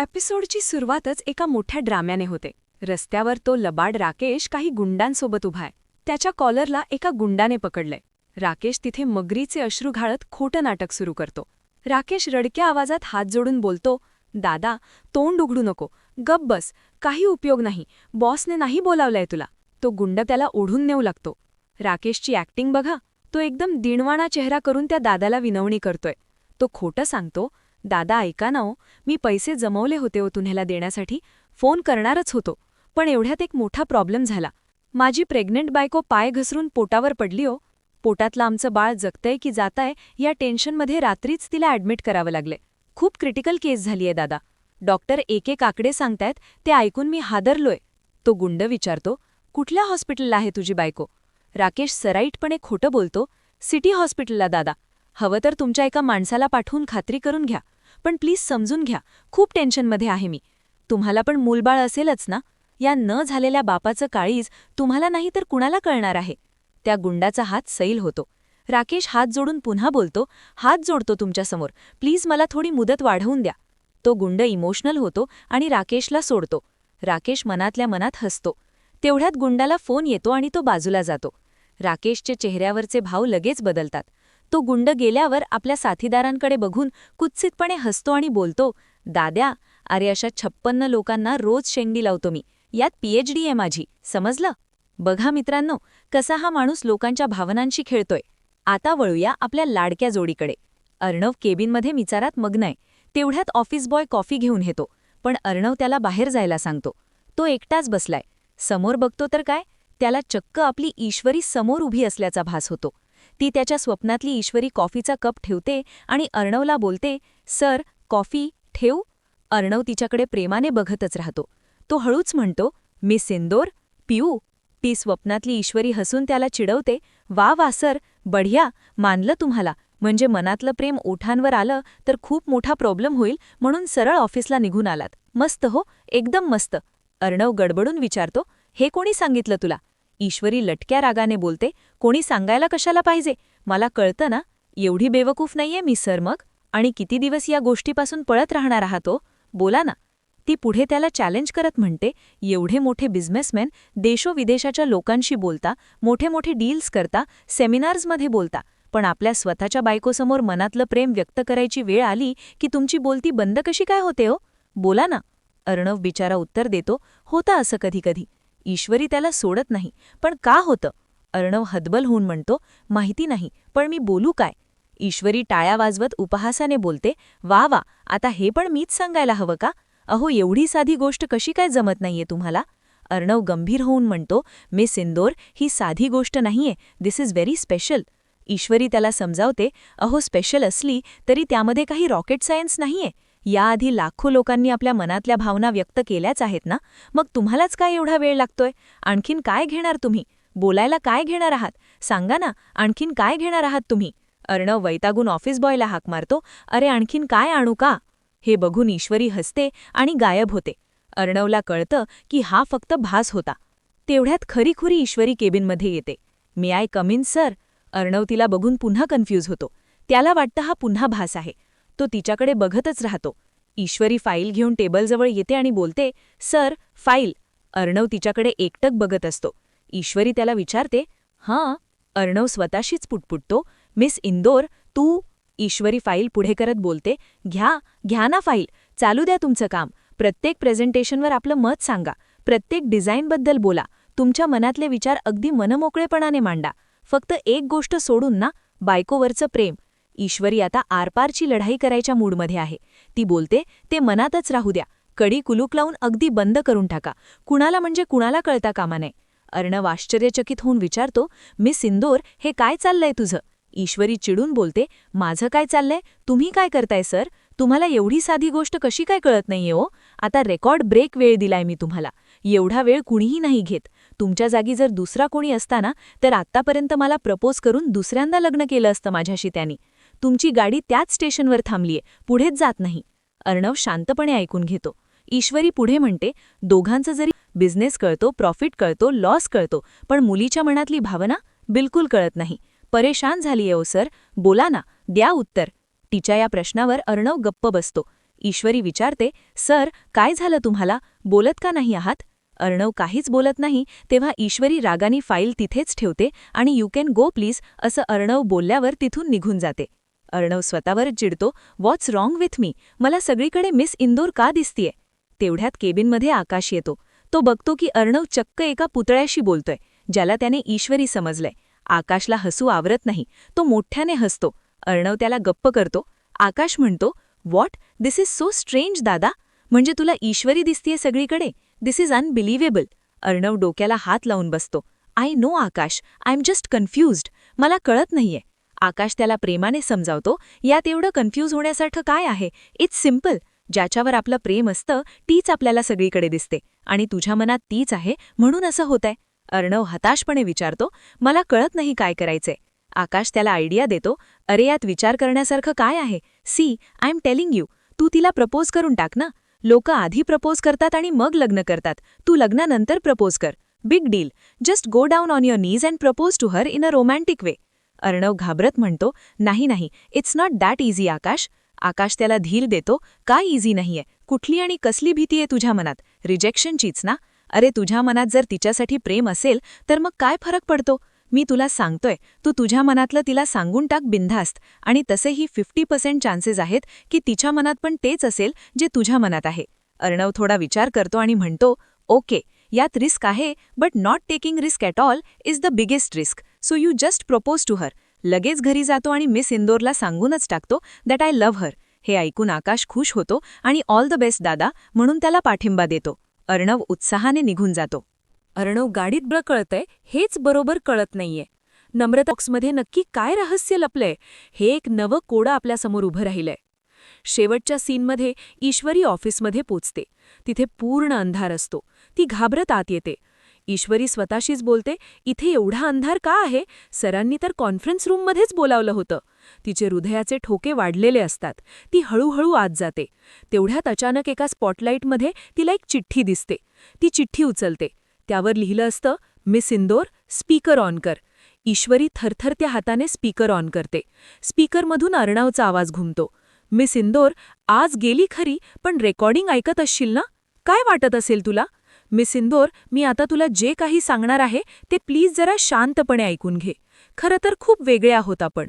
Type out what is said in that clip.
एपिसोडची सुरुवातच एका मोठ्या ड्राम्याने होते. रस्त्यावर तो लबाड राकेश काही गुंडांसोबत उभाय त्याच्या कॉलरला एका गुंडाने पकडलंय. राकेश तिथे मगरीचे अश्रू घाळत खोटं नाटक सुरू करतो. राकेश रडक्या आवाजात हात जोडून बोलतो दादा तोंड उघडू नको. गप बस. काही उपयोग नाही. बॉसने नाही बोलावलंय तुला. तो गुंड त्याला ओढून नेऊ लागतो. राकेशची ॲक्टिंग बघा. तो एकदम दिणवाणा चेहरा करून त्या दादाला विनवणी करतोय. तो खोटं सांगतो दादा ऐका ना हो. मी पैसे जमवले होते हो तुम्हाला देण्यासाठी. फोन करणारच होतो. पण एवढ्यात एक मोठा प्रॉब्लेम झाला. माझी प्रेग्नेंट बायको पाय घसरून पोटावर पडली हो. पोटातलं आमचं बाळ जगतंय की जाताय या टेन्शनमध्ये रात्रीच तिला ॲडमिट करावं लागले खूप क्रिटिकल केस झालीये दादा. डॉक्टर एक एक आकडे सांगतायत ते ऐकून मी हादरलोय. तो गुंड विचारतो कुठल्या हॉस्पिटलला आहे तुझी बायको? राकेश सराईटपणे खोटं बोलतो सिटी हॉस्पिटलला दादा. हवं तर तुमच्या एका माणसाला पाठवून खात्री करून घ्या. पण प्लीज समजून घ्या. खूप टेन्शनमध्ये आहे मी. तुम्हाला पण मूलबाळ असेलच ना? या न झालेल्या बापाचं काळीज तुम्हाला नाही तर कुणाला कळणार आहे? त्या गुंडाचा हात सैल होतो. राकेश हात जोडून पुन्हा बोलतो हात जोडतो तुमच्यासमोर. प्लीज मला थोडी मुदत वाढवून द्या. तो गुंड इमोशनल होतो आणि राकेशला सोडतो. राकेश मनातल्या मनात हसतो. तेवढ्यात गुंडाला फोन येतो आणि तो बाजूला जातो. राकेशचे चेहऱ्यावरचे भाव लगेच बदलतात. तो गुंड गेल्यावर आपल्या साथीदारांकडे बघून कुत्सितपणे हसतो आणि बोलतो दाद्या अरे अशा छप्पन्न लोकांना रोज शेंडी लावतो मी. यात पीएचडी आहे माझी समजलं? बघा मित्रांनो कसा हा माणूस लोकांच्या भावनांशी खेळतोय. आता वळूया आपल्या लाडक्या जोडीकडे. अर्णव केबिनमध्ये मिचारात मग्न आहे. तेवढ्यात ऑफिस बॉय कॉफी घेऊन येतो. पण अर्णव त्याला बाहेर जायला सांगतो. तो एकटाच बसलाय. समोर बघतो तर काय? त्याला चक्क आपली ईश्वरी समोर उभी असल्याचा भास होतो. ती त्याच्या स्वप्नातली ईश्वरी कॉफीचा कप ठेवते आणि अर्णवला बोलते सर कॉफी ठेवू अर्णव तिच्याकडे प्रेमाने बघतच राहतो. तो हळूच म्हणतो मी सिंदोर पिऊ ती स्वप्नातली ईश्वरी हसून त्याला चिडवते वा वा सर बढिया मानलं तुम्हाला. म्हणजे मनातलं प्रेम ओठांवर आलं तर खूप मोठा प्रॉब्लेम होईल म्हणून सरळ ऑफिसला निघून आलात. मस्त हो एकदम मस्त अर्णव गडबडून विचारतो हे कोणी सांगितलं तुला? ईश्वरी लटक्या रागाने बोलते कोणी सांगायला कशाला पाहिजे? मला कळतं ना एवढी बेवकूफ नाहीये मी सर मग. आणि किती दिवस या गोष्टीपासून पळत राहणार आहातो बोला ना. ती पुढे त्याला चॅलेंज करत म्हणते एवढे मोठे बिझनेसमॅन देशोविदेशाच्या लोकांशी बोलता मोठे मोठे डील्स करता सेमिनार्समध्ये बोलता. पण आपल्या स्वतःच्या बायकोसमोर मनातलं प्रेम व्यक्त करायची वेळ आली की तुमची बोलती बंद कशी काय होते हो बोला ना. अर्णव बिचारा उत्तर देतो होता असं कधी कधी ईश्वरी त्याला सोडत नाही. पण का होतं? अर्णव हदबल होऊन म्हणतो माहिती नाही पण मी बोलू काय? ईश्वरी टाळ्या वाजवत उपहासाने बोलते वा वा आता हे पण मीच सांगायला हवं का? अहो एवढी साधी गोष्ट कशी काय जमत नाहीये तुम्हाला? अर्णव गंभीर होऊन म्हणतो मिस इंदोर ही साधी गोष्ट नाहीये this is very special Ishwari त्याला समजावते अहो स्पेशल असली तरी त्यामध्ये काही रॉकेट सायन्स नाहीये. याआधी लाखो लोकांनी आपल्या मनातल्या भावना व्यक्त केल्याच आहेत ना? मग तुम्हालाच काय एवढा वेळ लागतोय? आणखीन काय घेणार तुम्ही? बोलायला काय घेणार आहात? सांगा ना आणखीन काय घेणार आहात तुम्ही? अर्णव वैतागून ऑफिस बॉयला हाक मारतो. अरे आणखीन काय आणू का? हे बघून ईश्वरी हसते आणि गायब होते. अर्णवला कळतं की हा फक्त भास होता. तेवढ्यात खरीखुरी ईश्वरी केबिनमध्ये येते. मी I come in sir? Arnav तिला बघून पुन्हा कन्फ्यूज होतो. त्याला वाटतं हा पुन्हा भास आहे. तो तिच्याकडे बघतच राहतो. ईश्वरी फाईल घेऊन टेबलजवळ येते आणि बोलते सर फाईल. अर्णव तिच्याकडे एकटक बघत असतो. ईश्वरी त्याला विचारते हां अर्णव स्वतःशीच पुटपुटतो. मिस इंदोर तू? ईश्वरी फाईल पुढे करत बोलते घ्या घ्या ना फाईल. चालू द्या तुमचं काम. प्रत्येक प्रेझेंटेशनवर आपलं मत सांगा. प्रत्येक डिझाईनबद्दल बोला. तुमच्या मनातले विचार अगदी मनमोकळेपणाने मांडा. फक्त एक गोष्ट सोडून ना बायकोवरचं प्रेम. ईश्वरी आता आरपारची लढाई करायच्या मूडमध्ये आहे. ती बोलते ते मनातच राहू द्या. कडी कुलूक लावून अगदी बंद करून टाका. कुणाला म्हणजे कुणाला कळता कामा नये. अर्णव आश्चर्यचकित होऊन विचारतो मी सिंदोर हे काय चाललंय तुझं? ईश्वरी चिडून बोलते माझं काय चाललंय? तुम्ही काय करताय सर? तुम्हाला एवढी साधी गोष्ट कशी काय कळत नाहीये हो? आता रेकॉर्ड ब्रेक वेळ दिलाय मी तुम्हाला. एवढा वेळ कुणीही नाही घेत. तुमच्या जागी जर दुसरा कोणी असताना तर आत्तापर्यंत मला प्रपोज करून दुसऱ्यांदा लग्न केलं असतं माझ्याशी त्यांनी. तुमची गाडी त्याच स्टेशनवर थांबलीये पुढेच जात नाही. अर्णव शांतपणे ऐकून घेतो. ईश्वरी पुढे म्हणते दोघांचं जरी बिझनेस कळतो प्रॉफिट कळतो लॉस कळतो पण मुलीच्या मनातली भावना बिलकुल कळत नाही. परेशान झालीये ओ सर. बोला ना द्या उत्तर. तिच्या या प्रश्नावर अर्णव गप्प बसतो. ईश्वरी विचारते सर काय झालं तुम्हाला? बोलत का नाही आहात? अर्णव काहीच बोलत नाही तेव्हा ईश्वरी रागानी फाईल तिथेच ठेवते आणि यू कॅन गो प्लीज असं अर्णव बोलल्यावर तिथून निघून जाते. अर्णव स्वतःवरच चिडतो व्हॉट्स रॉंग विथ मी मला सगळीकडे मिस इंदोर का दिसतीये? तेवढ्यात केबिनमध्ये आकाश येतो. तो बघतो की अर्णव चक्क एका पुतळ्याशी बोलतोय ज्याला त्याने ईश्वरी समजलंय. आकाशला हसू आवरत नाही. तो मोठ्याने हसतो. अर्णव त्याला गप्प करतो. आकाश म्हणतो what this is so strange दादा. म्हणजे तुला ईश्वरी दिसतीये सगळीकडे? दिस इज अनबिलिव्हेबल अर्णव डोक्याला हात लावून बसतो. I know Akash. I am just confused मला कळत नाहीये. आकाश त्याला प्रेमाने समजावतो यात एवढं कन्फ्यूज होण्यासारखं काय आहे? इट्स सिंपल ज्याच्यावर आपलं प्रेम असतं तीच आपल्याला सगळीकडे दिसते. आणि तुझ्या मनात तीच आहे म्हणून असं होतंय. अर्णव हताशपणे विचारतो मला कळत नाही काय करायचंय. आकाश त्याला आयडिया देतो अरे यात विचार करण्यासारखं काय आहे? See I am telling you तू तिला प्रपोज करून टाक ना. लोक आधी प्रपोज करतात आणि मग लग्न करतात. तू लग्नानंतर प्रपोज कर. Big deal just go down on your knees and propose to her in a romantic way Arnav घाबरत म्हणतो नाही नाही it's not that easy Akash. Akash त्याला धीर देतो काय इझी नाहीये? कुठली आणि कसली भीती आहे तुझ्या मनात? रिजेक्शनचीच ना? अरे तुझ्या मनात जर तिच्यासाठी प्रेम असेल तर मग काय फरक पडतो? मी तुला सांगतोय तू तुझ्या मनातलं तिला सांगून टाक बिनधास्त. आणि तसेही फिफ्टी पर्सेंट चान्सेस आहेत की तिच्या मनात पण तेच असेल जे तुझ्या मनात आहे. अर्णव थोडा विचार करतो आणि म्हणतो ओके यात रिस्क आहे but not taking risk at all is the biggest risk so you just propose to her लगेच घरी जातो आणि मिस इंदोरला सांगूनच टाकतो दॅट आय लव्ह हर हे ऐकून आकाश खुश होतो आणि ऑल द बेस्ट दादा म्हणून त्याला पाठिंबा देतो. अर्णव उत्साहाने निघून जातो. अर्णव गाडीत बळ कळतंय हेच बरोबर कळत नाहीये. नम्रताक्समध्ये नक्की काय रहस्य लपलंय हे एक नवं कोडं आपल्यासमोर उभं राहिलंय. शेवटच्या सीनमध्ये ईश्वरी ऑफिसमध्ये पोचते. तिथे पूर्ण अंधार असतो. ती घाबरत आत येते. ईश्वरी स्वतःशीच बोलते इथे एवढा अंधार का आहे? सरांनी तर कॉन्फरन्स रूममध्येच बोलावलं होतं. तिचे हृदयाचे ठोके वाढलेले असतात. ती हळूहळू आत जाते. तेवढ्यात अचानक एका स्पॉटलाईटमध्ये तिला एक चिठ्ठी दिसते. ती चिठ्ठी उचलते. त्यावर लिहिलं असतं मिस इंदोर स्पीकर ऑन कर. ईश्वरी थरथरत्या हाताने स्पीकर ऑन करते. स्पीकरमधून अर्णावचा आवाज घुमतो. मिस इंदोर आज गेली खरी पण रेकॉर्डिंग ऐकत असशील ना? काय वाटत असेल तुला? मिस इंदोर मी आता तुला जे काही सांगणार आहे ते प्लीज जरा शांतपणे ऐकून घे. खरं तर खूप वेगळे आहोत आपण.